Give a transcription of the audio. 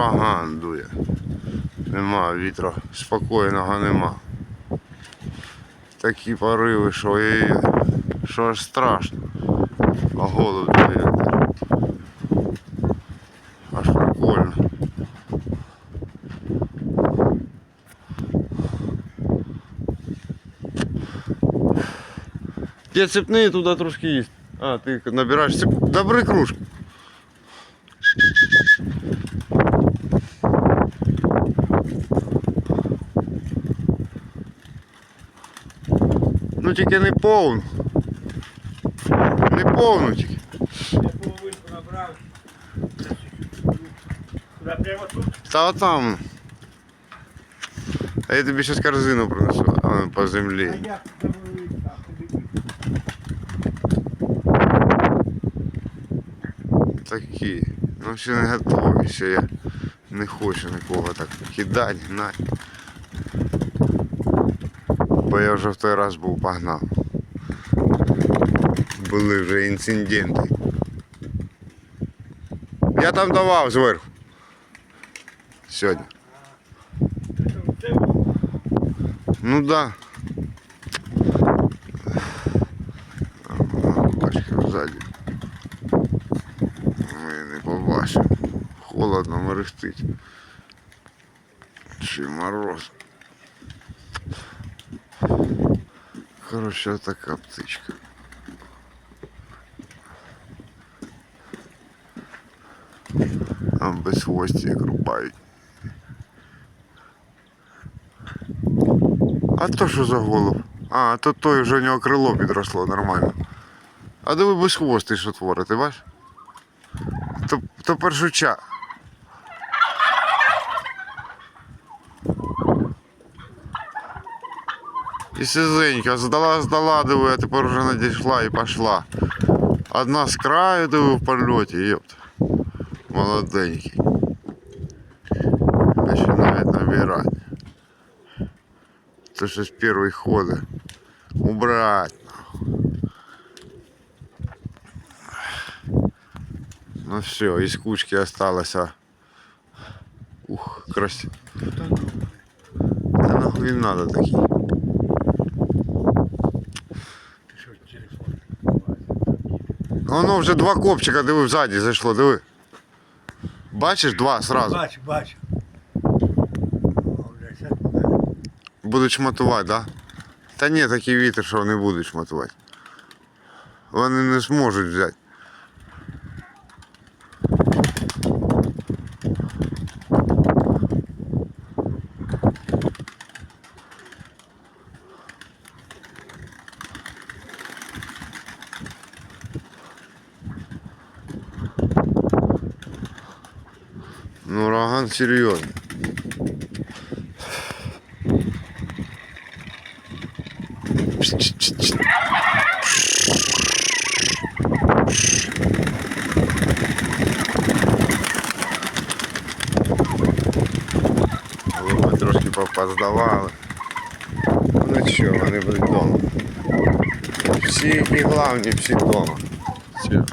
ураган дує. Нема вітру, спокійного нема. Такі пориви, що, і, що аж страшно. А голод дує. Аж прикольно. Я цепни туди трошки їсть. А, ти набираєш цеп... Добри кружку. Ну тільки не повну. Не повну тільки. Я половинку набрав. Куди прямо тут? Та там. А я тобі зараз корзину принесу а, по землі. А як там ви так, тобі? Такі. Ну ще не готові, ще я не хочу нікого так кидати, гнати. Бо я вже в той раз був погнав. Були вже інциденти. Я там давав зверху. Сьогодні. Це було. Ну да. Ага, Бачка ззаді. Ми не побачимо. Холодно мерехтить. Чи мороз. Короче, така птичка. Там без хвості рубають. А то що за голуб? А, то той вже у нього крило підросло нормально. А диви без хвостий, що творить, ти бачиш? То, то першуча. І сизенька, здала, здала, диви, а тепер вже надійшла і пішла. Одна з краю, диви, в польоті, єпт. Молоденький. Починає набирати. То щось перший ходить. Убрать. нахуй. Ну все, из кучки осталось. а. Ух, красиво. Да нахуй не надо такие. Воно вже два копчика, диви, ззаді зайшло, диви. Бачиш, два сразу. Бачу, бачу. О, блядь, це куди? Будуть шматувати, да? Та ні, такий вітер, що вони будуть шматувати. Вони не зможуть взяти. Ну, ураган серйозний. Голуби трошки попоздавали. Ну що, вони будуть вдома. Всі які главні, всі вдома. Все.